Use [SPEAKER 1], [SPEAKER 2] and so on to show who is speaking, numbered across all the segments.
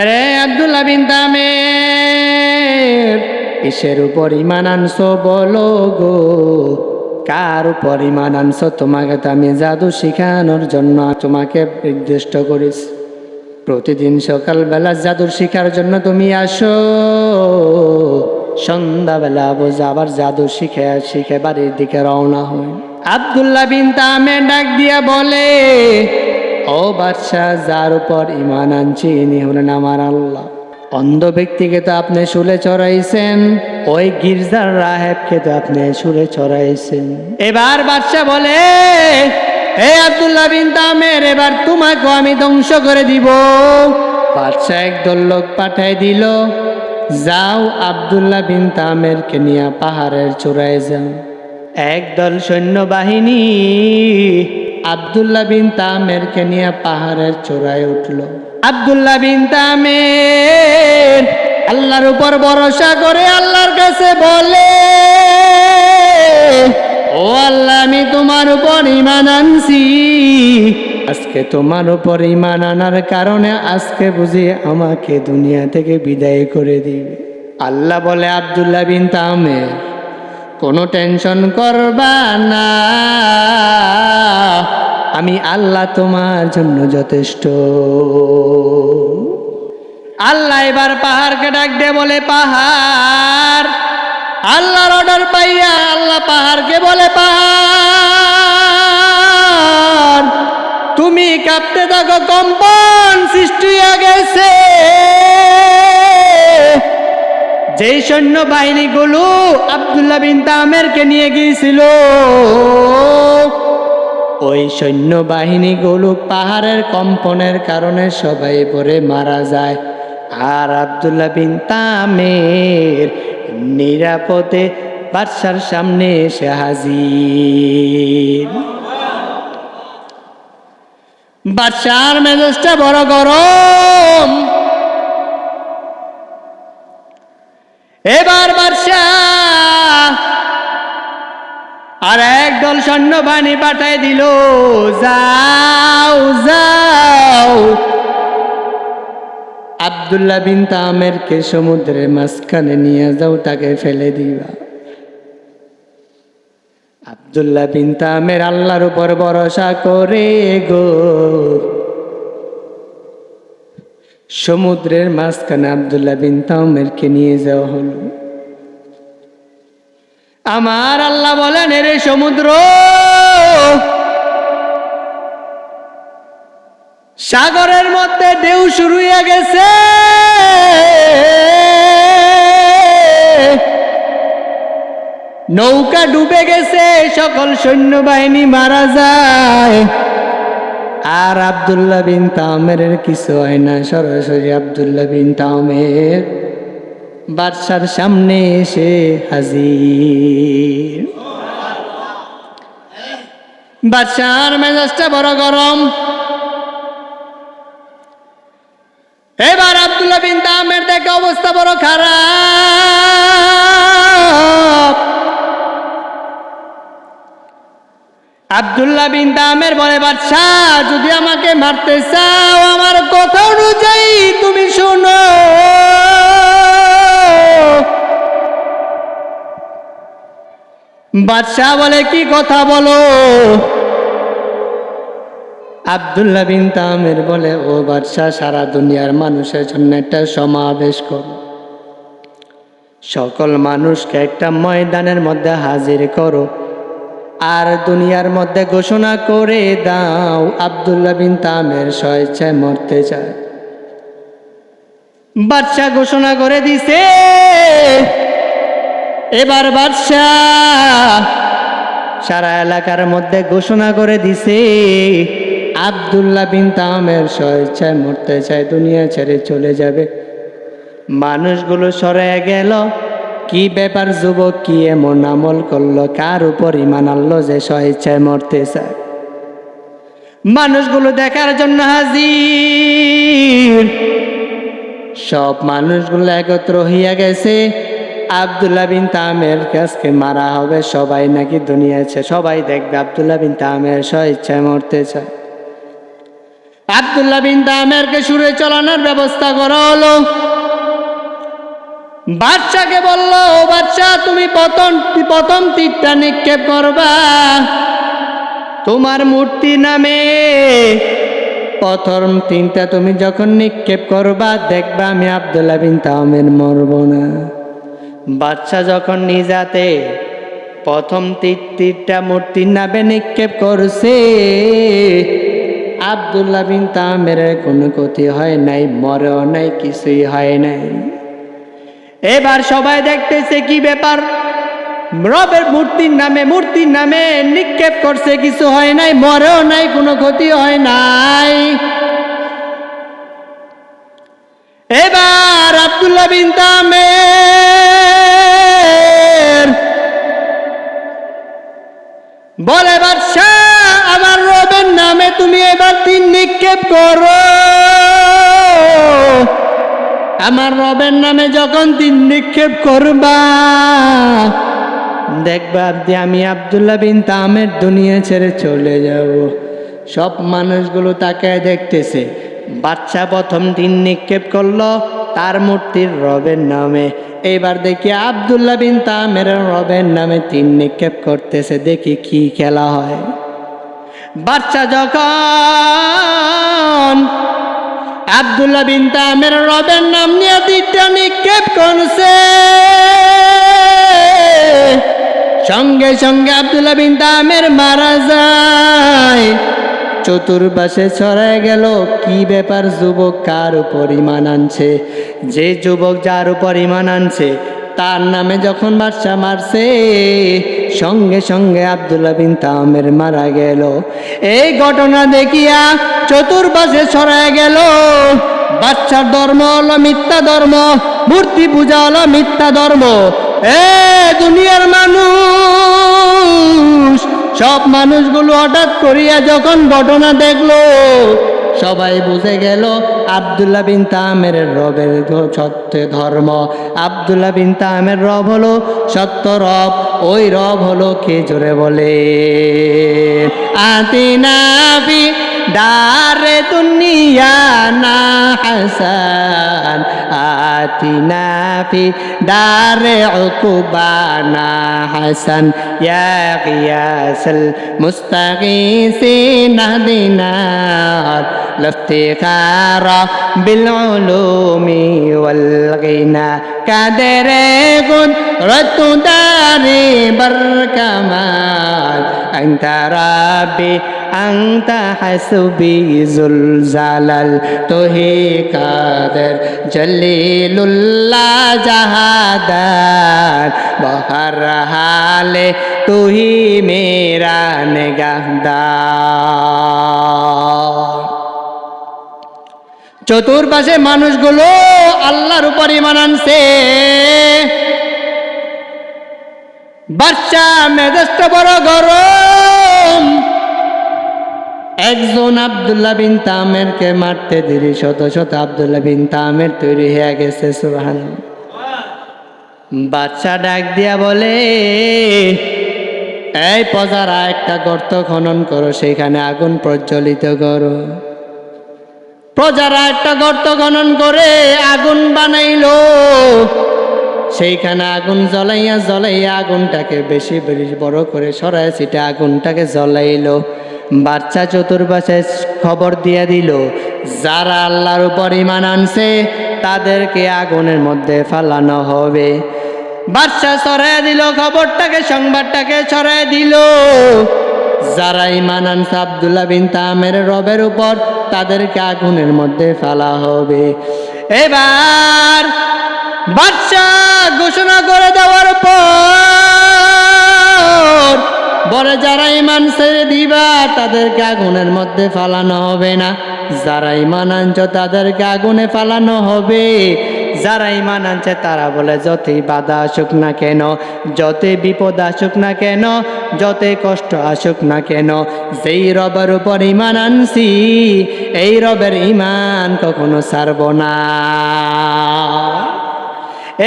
[SPEAKER 1] আরে আব্দুল্লাহ বিন তামের, কিসের উপর ইমান আনছো বলো গো? কার উপর ইমান আনছো? তোমাকে তো আমি জাদু শিখানোর জন্য তোমাকে নির্দিষ্ট করিস প্রতিদিন সকালবেলা জাদুর শিখার জন্য তুমি আসো। সন্ধ্যাবেলা বোঝা আবার জাদু শিখে শিখে বাড়ির দিকে রওনা হয়। আবদুল্লাহ বিন তামে ডাক দিয়া বলে ও বাদশাহ, যার উপর ইমান আনছি, ইনি হলেন আমার আল্লাহ। অন্ধ ব্যক্তিকে তো আপনি শুলে চড়াইছেন, ওই গির্জার রাহেবকে তো আপনি শুলে চড়াইছেন। এবার বাদশাহ বলে হে আব্দুল্লাহ বিন তামের, এবার তোমাকে আমি ধ্বংস করে দিব। বাদশাহ একদল লোক পাঠাই দিল, যাও আব্দুল্লাহ বিন তামেরকে নিয়ে পাহাড়ের চূড়ায় যাও। একদল সৈন্যবাহিনী আব্দুল্লাহ বিন তামেরকে নিয়ে পাহাড়ের চূড়ায় উঠল। আব্দুল্লাহ বিন তামের আল্লাহর উপর ভরসা করে আল্লাহর কাছে বলে, ও আল্লাহ, আমি তোমার উপর ইমান আনছি। আজকে তোমার উপর ইমান আনার কারণে আজকে বুঝি আমাকে দুনিয়া থেকে বিদায় করে দিবে। আল্লাহ বলে, আব্দুল্লাহ বিন তামের কোনো টেনশন করবা না। আমি আল্লাহ তোমার জন্য যথেষ্ট। আল্লাহ এবার পাহাড়কে ডাক দে বলে, পাহাড়। আল্লাহর অর্ডার পাইয়া আল্লাহ পাহাড়কে বলে, পাহাড়, তুমি কাঁপতে থাকো, কম্পন সৃষ্টি হয়ে গেছে। যেই সৈন্য বাহিনীগুলো আবদুল্লাহ বিন তামেরকে নিয়ে গিয়েছিল, ওই সৈন্য বাহিনী বাহিনীগুলো পাহাড়ের কম্পনের কারণে সবাই পরে মারা যায়। আর আবদুল্লাহ বিন তামের নিরাপদে বাদশার সামনে এসে হাজির। বাদশার মেজাজটা বড় গরম। এবার বাদশাহ আর একদল সৈন্যবাহিনী পাঠাই দিল, যাও যাও। আবদুল্লাহ বিন তামেরকে সমুদ্রের মাঝখানে নিয়ে যাও, তাকে ফেলে দিবা। আবদুল্লাহ বিন তামের আল্লাহর উপর ভরসা করে গো। সমুদ্রের মাঝখানে আবদুল্লাহ বিন তামেরকে নিয়ে যাওয়া হলো। আমার আল্লাহ বলেন রে সমুদ্র, সাগরের মধ্যে ঢেউ শুরু হয়ে গেছে। নৌকা ডুবে গেছে, সকল সৈন্যবাহিনী মারা যায়। আর আবদুল্লাহ বিন তামের কিছু হয় না, সরাসরি আবদুল্লাহ বিন তামের বাদশার সামনে এসে হাজির। বাদশার মেজাজটা বড় গরম। এবার আবদুল্লাহ বিন তামের দেখে অবস্থা বড় খারাপ। আবদুল্লাহ বিন তামের বলে, বাদশাহ, যদি আমাকে মারতে চাও, আমার কথা অনুযায়ী তুমি শোনো। বাদশাহ বলে, কি কথা বলো? আবদুল্লাহ বিন তামের বলে, ও বাদশাহ, সারা দুনিয়ার মানুষের জন্য একটা সমাবেশ করো। সকল মানুষকে একটা ময়দানের মধ্যে হাজির করো। আর দুনিয়ার মধ্যে ঘোষণা করে দাও, আবদুল্লাহ বিন তামের স্বেচ্ছায় মরতে চায়। বাদশাহ ঘোষণা করে দিছে, এবার বাদশাহ সারা এলাকার মধ্যে ঘোষণা করে দিছে, আবদুল্লাহ বিন তামের স্বেচ্ছায় মরতে চায়, দুনিয়া ছেড়ে চলে যাবে। মানুষগুলো সরে গেল কি ব্যাপার যুবক, কি এমন আমল করল? কার উপর ইমান আনলো যে স্বেচ্ছায় মরতে চায়? মানুষগুলো দেখার জন্য হাজির। সব মানুষগুলো একত্র হইয়া গেছে। আবদুল্লাহ বিন তামের কাছকে মারা হবে, সবাই নাকি দুনিয়া আছে। সবাই দেখবে আবদুল্লাহ বিন তামের স্বেচ্ছায় মরতে চায়। আবদুল্লাহ বিন তামেরকে সুরে চলানোর ব্যবস্থা করা হলো। বাচ্চাকে বলল, ও বাচ্চা, তুমি প্রথম প্রথম তীরটা নিক্ষেপ করবা। তোমার মূর্তি নামে প্রথম তিনটা তুমি যখন নিক্ষেপ করবা, দেখবা আমি আবদুল্লাহ বিন তামের মরব না। বাচ্চা যখন নিজাতে প্রথম তীর তীরটা মূর্তির নামে নিক্ষেপ করছে, আবদুল্লাহ বিন তামের কোনো ক্ষতি হয় নাই, মরেও নাই, কিছুই হয় নাই। এবার সবাই দেখতেছে কি ব্যাপার? রবের মূর্তির নামে মূর্তির নামে নিক্ষেপ করছে, কিছু হয় নাই, মরেও নাই, কোনো ক্ষতি হয় নাই। এবার আব্দুল্লাহ বিন তামের বলে, বাদশাহ, আমার রবের নামে তুমি এবার তিন নিক্ষেপ করো। আমার রবের নামে যখন তিন নিক্ষেপ করবা, দেখবা যে আমি আবদুল্লাহ বিন তামের দুনিয়া ছেড়ে চলে যাব। সব মানুষগুলো তাকে দেখতেছে, বাচ্চা প্রথম দিন নিক্ষেপ করল তার মূর্তির রবের নামে। এবার দেখি আবদুল্লাহ বিন তামের রবের নামে তিন নিক্ষেপ করতেছে, দেখি কি খেলা হয়। বাচ্চা যখন আবদুল্লাহ বিন তামের রবের নাম নিয়ে তিনটা নিক্ষেপ করছে। সঙ্গে সঙ্গে আবদুল্লাহ বিন তামের মারা যায়। চতুর্পাশে ছড়ায় গেল, কি ব্যাপার যুবক? কার উপর ইমান আনছে? যে যুবক যার উপর ইমান আনছে তার নামে যখন বাদশা মারছে, সঙ্গে সঙ্গে আবদুল্লাহ বিন তামের মারা গেল। এই ঘটনা দেখিয়া চতুর্পাশে ছড়ায় গেল। বাচ্চার ধর্ম হলো মিথ্যা ধর্ম, মূর্তি পূজা হলো মিথ্যা ধর্ম। এ দুনিয়ার মানুষ, সব মানুষগুলো হঠাৎ করিয়া যখন ঘটনা দেখল সবাই বুঝে গেল আবদুল্লাহ বিন তামের রবের সত্য ধর্ম। আবদুল্লাহ বিন তামের রব হলো সত্য রব, ওই রব হলো কে জোরে বলে? আতিনাফি دار دنيانا حسن آتنا في دار عقبانا حسن يا غياث المستغيثين اهدنا. الافتخار بالعلوم والغنى. كدر قدرة دار بركمان. أنت ربي আংতা হাসবি জুল জালাল তোহে কাদের জলিলুল্লাহ জাহাদার বহর হালে তুহি মেরা নেগাহদার। চতুর্পাশে মানুষগুলো আল্লাহর উপরই মানানছে বাচ্চা মেজাজটা বড় গরম। একজন আবদুল্লাহ বিন তামেরকে মারতে দেরি, শত শত আবদুল্লাহ বিন তামের তৈরি হয়ে গেছে সুহান বাচ্চা ডাক দিয়া বলে, এই পজারা একটা গর্ত খনন করো, সেখানে আগুন প্রজ্বলিত করো। প্রজারা একটা গর্ত খনন করে আগুন বানাইলো। সেইখানে আগুন জ্বলাইয়া জ্বলাইয়া আগুনটাকে বেশি বেশি বড় করে সরাই সেটা আগুনটাকে জ্বলাইলো। বাচ্চা চতুর্পাশে খবর দিয়ে দিল, যারা আল্লাহর উপর ইমান আনছে, তাদেরকে আগুনের মধ্যে ফালানো হবে। বাচ্চা ছড়াই দিল, খবরটাকে, সংবাদটাকে ছড়াই দিল। যারা ইমান আনছে, আবদুল্লাহ বিন তামের রবের উপর, তাদেরকে আগুনের মধ্যে ফেলা হবে। এবার বাচ্চা ঘোষণা করে দেওয়ার পর বলে যারা ইমান ছেড়ে দিবা, তাদেরকে আগুনের মধ্যে ফালানো হবে না। যারা ইমান আনছ, তাদেরকে আগুনে ফালানো হবে। যারা ইমান আনছে, তারা বলে, যতই বাধা আসুক না কেন, যতই বিপদ আসুক না কেন, যতই কষ্ট আসুক না কেন, যেই রবের উপর ইমান আনছি, এই রবের ইমান কখনো ছাড়ব না।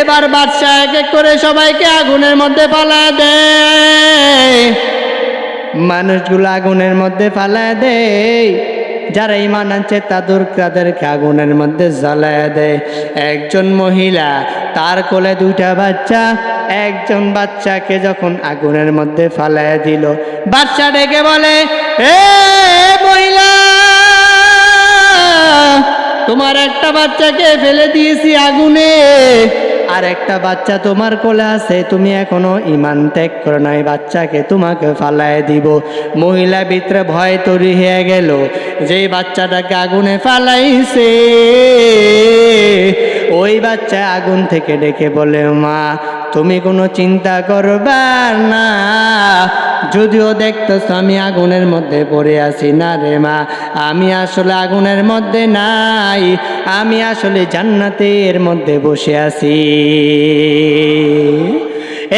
[SPEAKER 1] এবার বাদশাহ এক এক করে সবাইকে আগুনের মধ্যে ফালা দেয় মানুষগুলো আগুনের মধ্যে ফালায় দেয় যারা ইমান আনছে তাদের তাদেরকে আগুনের মধ্যে জ্বালায় দেয় একজন মহিলা, তার কোলে দুইটা বাচ্চা, একজন বাচ্চাকে যখন আগুনের মধ্যে ফালায় দিল বাচ্চা ডেকে বলে এ মহিলা, তোমার একটা বাচ্চাকে ফেলে দিয়েছি আগুনে। আর একটা বাচ্চা তোমার কোলে আছে, তুমি এখনও ইমান ত্যাগ করো নাই, বাচ্চাকে তোমাকে ফালায় দিব। মহিলা ভিতরে ভয় তৈরি হয়ে গেল, যে বাচ্চাটাকে আগুনে ফালাইছে, ওই বাচ্চা আগুন থেকে ডেকে বলে, মা তুমি কোনো চিন্তা করবা না। যদিও দেখতেছ আমি আগুনের মধ্যে পড়ে আছি না রে মা। আমি আসলে আগুনের মধ্যে নাই। আমি আসলে জান্নাতের মধ্যে বসে আছি।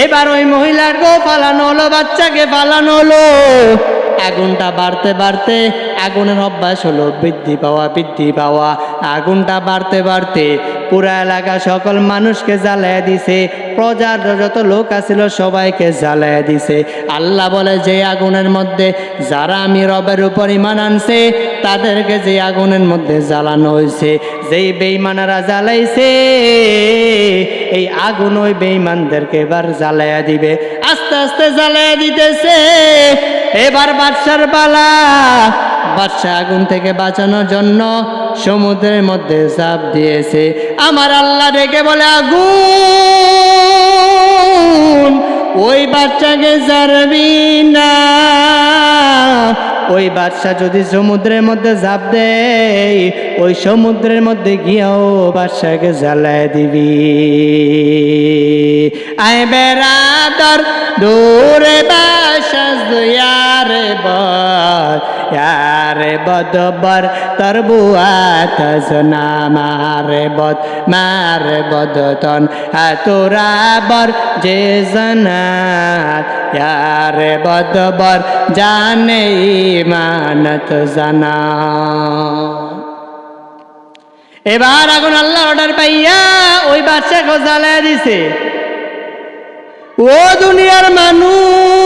[SPEAKER 1] এবার ওই মহিলার গো পালানো হলো, বাচ্চাকে পালানো হলো। আগুনটা বাড়তে বাড়তে আগুনের অভ্যাস হলো, বৃদ্ধি পাওয়া বৃদ্ধি পাওয়া। আগুনটা বাড়তে বাড়তে পুরা এলাকা সকল মানুষকে জ্বালায় দিছে। প্রজার যত লোক আছিল সবাইকে জ্বালায় দিছে। আল্লাহ বলে, যে আগুনের মধ্যে যারা আমি রবের উপর ইমান আনছে, তাদেরকে যে আগুনের মধ্যে জ্বালানো হয়েছে। যেই বেইমানারা জ্বালাইছে, এই আগুন ওই বেইমানদেরকে এবার জ্বালায়া দিবে। আস্তে আস্তে জ্বালায়া দিতেছে। এবার বাদশার পালা। বাদশা আগুন থেকে বাঁচানোর জন্য সমুদ্রের মধ্যে চাপ দিয়েছে। আমার আল্লাহ ডেকে বলে, আগুন, ওই বাচ্চাকে জারবি না। ওই বাদশা যদি সমুদ্রের মধ্যে ঝাঁপ দেয়, ওই সমুদ্রের মধ্যে গিয়েও বাদশাকে জ্বালায় দিবি। আয় বেড়াদর, দূরে বাসাস ইয়ারে বর ইয়ারে বদবর তর বুয়াত জনা মারে বদ মারে বদতন তোরা বর যে জনাত ইয়ারে বদবর জানে ইমানত জানা এবার আগুন আল্লাহ অর্ডার পাইয়া ওই বাচ্চাকে জ্বালায় দিছে ও দুনিয়ার মানুষ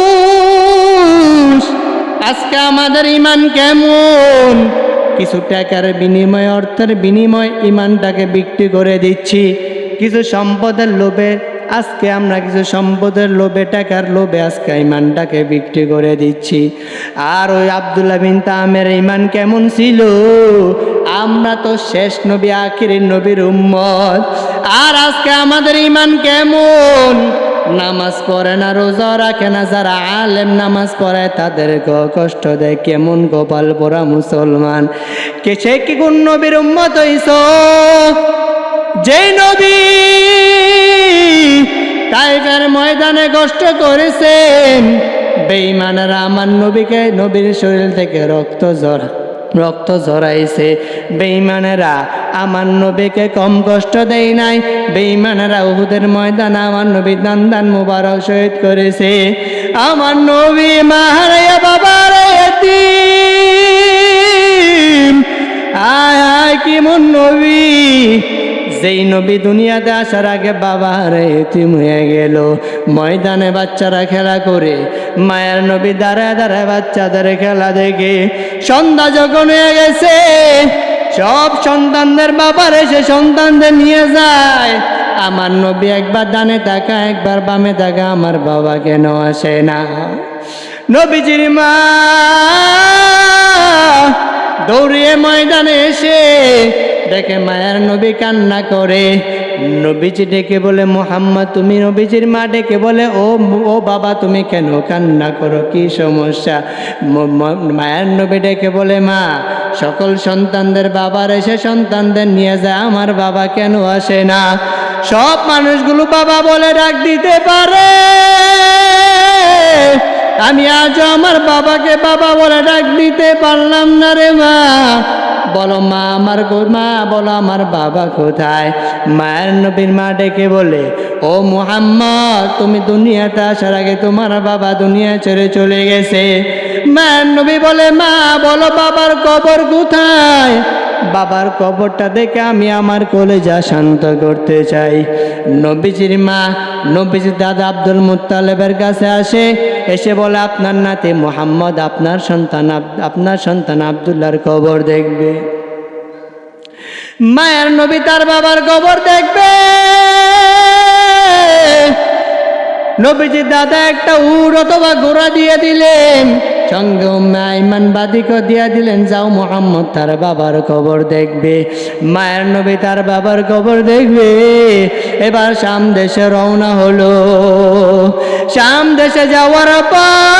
[SPEAKER 1] আজকে আমাদের ইমান কেমন? কিছু টাকার বিনিময়, অর্থের বিনিময় ইমানটাকে বিক্রি করে দিচ্ছি। কিছু সম্পদের লোভে, আজকে আমরা কিছু সম্পদের লোভে, টাকার লোভে আজকে ইমানটাকে বিক্রি করে দিচ্ছি। আর ওই আবদুল্লাহ বিন তামের ইমান কেমন ছিল? আমরা তো শেষ নবী আখির নবীর উম্মত। আর আজকে আমাদের ইমান কেমন? নামাজ পড়ে না, রোজা রাখে না, যারা আলেম নামাজ পড়ে তাদের কষ্ট দেয়। কেমন গোপাল পোড়া মুসলমান? কে সে কি কোন নবীর উম্মত হইছ? যে নবী টাইগার ময়দানে কষ্ট করেছেন, বেঈমানেরা আমার নবীকে নবীর শরীর থেকে রক্ত ঝরা রক্ত ঝরাইছে। বেঈমানেরা আমার নবীকে কম কষ্ট দেয় নাই। বেঈমানেরা উহুদের ময়দান আমার নবী দান দান মুবারক শহীদ করেছে। আমার নবী মাহারায়া বাবার আয় আয়, কি মন নবী। যেই নবী দুনিয়াতে আসার আগে বাবার এতিম হয়ে গেল। ময়দানে বাচ্চারা খেলা করে, মায়ের নবী দাঁড়ায় দাঁড়ায় বাচ্চাদের খেলা দেখে সন্ধ্যা যখন হয়ে গেছে সব সন্তানদের বাবার এসে সন্তানদের নিয়ে যায়। আমার নবী একবার ডানে তাকা একবার বামে তাকা আমার বাবা কেন আসে না? নবীজির মা দৌড়িয়ে ময়দানে এসে দেখে মায়ের নবী কান্না করে। নবীজি ডেকে বলে, মোহাম্মদ, তুমি নবীজির মা। ডেকে বলে, ও ও বাবা, তুমি কেন কান্না করো? কি সমস্যা? মায়ের নবী ডেকে বলে, মা, সকল সন্তানদের বাবার এসে সন্তানদের নিয়ে যায়। আমার বাবা কেন আসে না? সব মানুষগুলো বাবা বলে ডাক দিতে পারে। আমি আজ আমার বাবাকে বাবা বলে ডাক দিতে পারলাম না রে মা। বলো মা, আমার মা, বলো আমার বাবা কোথায়? মায়ের নবীর মা ডেকে বলে, ও মুহাম্মদ, তুমি দুনিয়াতে আসার আগে তোমার বাবা দুনিয়া ছেড়ে চলে গেছে। মায়ের নবী বলে, মা, বলো বাবার কবর কোথায়? বাবার কবরটা দেখে আমি আমার কলেজা শান্ত করতে চাই। নবীজির মা, নবীজির দাদা আব্দুল মুত্তালেবের কাছে আসে, এসে বলে, আপনার নাতি মোহাম্মদ, আপনার সন্তান আপনার সন্তান আবদুল্লাহর কবর দেখবে। মায়ের নবী তার বাবার কবর দেখবে। নবীজির দাদা একটা উড় অথবা ঘোড়া দিয়ে দিলেন। সঙ্গে উম্মে আইমান বাদিকে দিয়া দিলেন, যাও মোহাম্মদ তার বাবার কবর দেখবে, মায়ের নবী তার বাবার কবর দেখবে। এবার শাম দেশে রওনা হলো, শাম দেশে যাওয়ার পর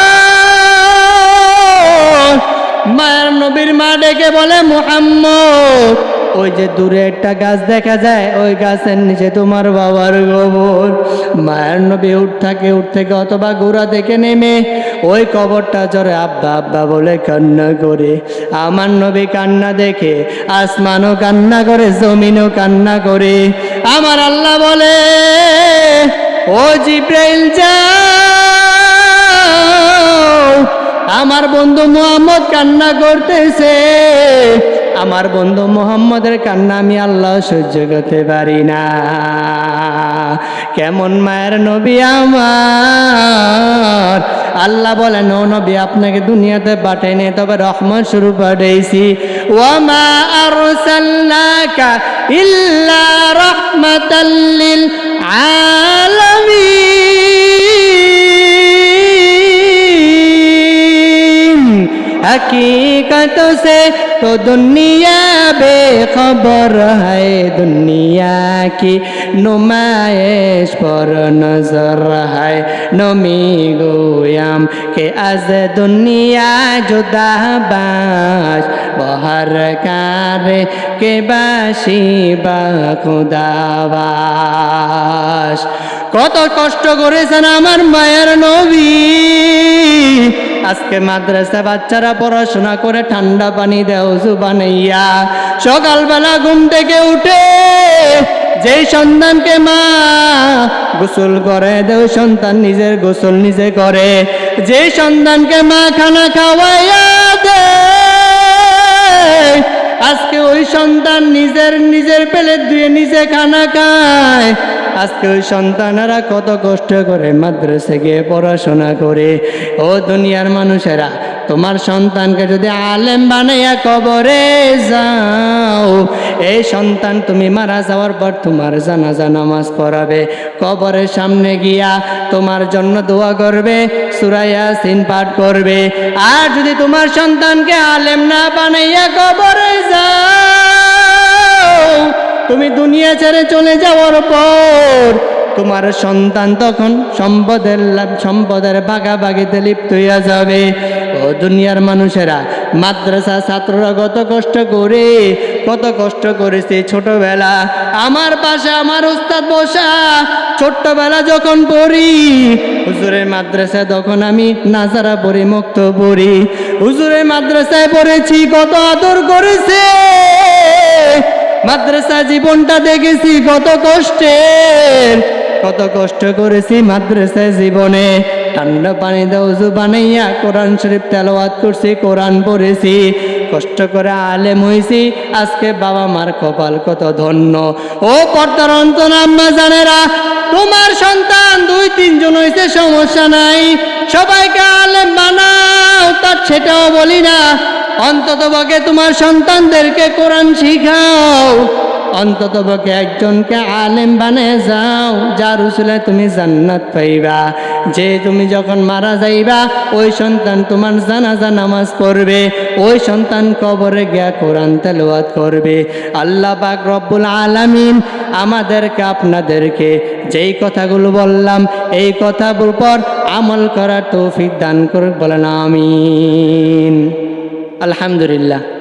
[SPEAKER 1] মায়ের নবীর মা ডেকে বলে, মোহাম্মদ ওই যে দূরে একটা গাছ দেখা যায়, ওই গাছের নিচে তোমার বাবার গোবর। মায়ের নবী উঠ থাকে, উঠ থেকে অথবা গোড়া থেকে নেমে, ওই কবরটা জরে আব্বা আব্বা বলে কান্না করে। আমার নবী কান্না দেখে, আসমানও কান্না করে, জমিনও কান্না করে। আমার আল্লাহ বলে, ও জিব্রাইল, যাও। আমার বন্ধু মোহাম্মদ কান্না করতেছে। আমার বন্ধু মোহাম্মদের কান্না আমি আল্লাহ সহ্য করতে পারি না। কেমন মায়ের নবী আমার? আল্লাহ বলে নো নবী, আপনাকে দুনিয়াতে পাঠাইনি তবে রহমত শুরু পাঠাইছি। ওয়ামা আরসালনাকা ইল্লা রাহমাতাল লিল আলামিন। সে تو دنیا بے خبر ہے دنیا کی نمائش پر نظر ہے نمی گویم کہ از دنیا جدا باش بہر کار کے باشی با خدا বাস কত কষ্ট করেছেন আমার মায়ের নবী আজকে মাদ্রাসা বাচ্চারা পড়াশোনা করে ঠান্ডা পানি দেও বানাইয়া সকালবেলা ঘুম থেকে উঠে যে সন্তানকে মা গোসল করে, দেও সন্তান নিজের গোসল নিজে করে। যে সন্তানকে মা খানা খাওয়াইয়া দেয় আজকে ওই সন্তান নিজের নিজের পেলে দুয়ে নিজে খানা খায়। আজকে ওই সন্তানেরা কত কষ্ট করে মাদ্রাসে গিয়ে পড়াশোনা করে। ও দুনিয়ার মানুষেরা, তোমার সন্তানকে যদি আলেম বানাইয়া কবরে যাও এই সন্তান তুমি মারা যাওয়ার পর তোমার জানাজা নামাজ পড়াবে। কবরের সামনে গিয়া তোমার জন্য দোয়া করবে সুরাইয়া সিন পাঠ করবে। আর যদি তোমার সন্তানকে আলেম না বানাইয়া কবরে যাও, তুমি দুনিয়া ছেড়ে চলে যাওয়ার পর তোমার সন্তান তখন সম্পদের সম্পদের ভাগাভাগিতে লিপ্ত হইয়া যাবে। ও দুনিয়ার মানুষেরা, মাদ্রাসা ছাত্ররা কত কষ্ট করে, কত কষ্ট করেছে ছোটবেলা। আমার পাশে আমার উস্তাদ বসা, ছোট্টবেলা যখন পড়ি, হুজুরের মাদ্রাসায় তখন আমি নাজারা পড়ি, মুক্ত পড়ি। হুজুরের মাদ্রাসায় পড়েছি, কত আদর করেছে। মাদ্রাসা জীবনটা দেখেছি, কত কষ্টের। কত কষ্ট করেছি মাদ্রাসায় জীবনে। ঠান্ডা পানি উজু বানাইয়া কোরআন শরীফ তেলাওয়াত করছি, কোরআন পড়েছি। কষ্ট করে আলেম হয়েছি আজকে বাবা মার কপাল কত ধন্য। ও পর্দার অন্তর আম্মা জানেরা, তোমার সন্তান দুই তিনজন হয়েছে সমস্যা নাই। সবাইকে আলেম বানাও, তার সেটাও বলি না। অন্তত তোমার সন্তানদেরকে কোরআন শিখাও। অন্তত পক্ষে একজনকে আলেম বানিয়ে যাও, যার উসুলে তুমি জান্নাত পাইবা। যে তুমি যখন মারা যাইবা, ওই সন্তান তোমার জানাজা নামাজ পড়বে, ওই সন্তান কবরে গিয়া কোরআন তেলাওয়াত করবে। আল্লাহ পাক রব্বুল আলামিন আমাদেরকে, আপনাদেরকে যেই কথাগুলো বললাম, এই কথাগুলোর পর আমল করার তৌফিক দান করুক, বলেন আমিন। আলহামদুলিল্লাহ।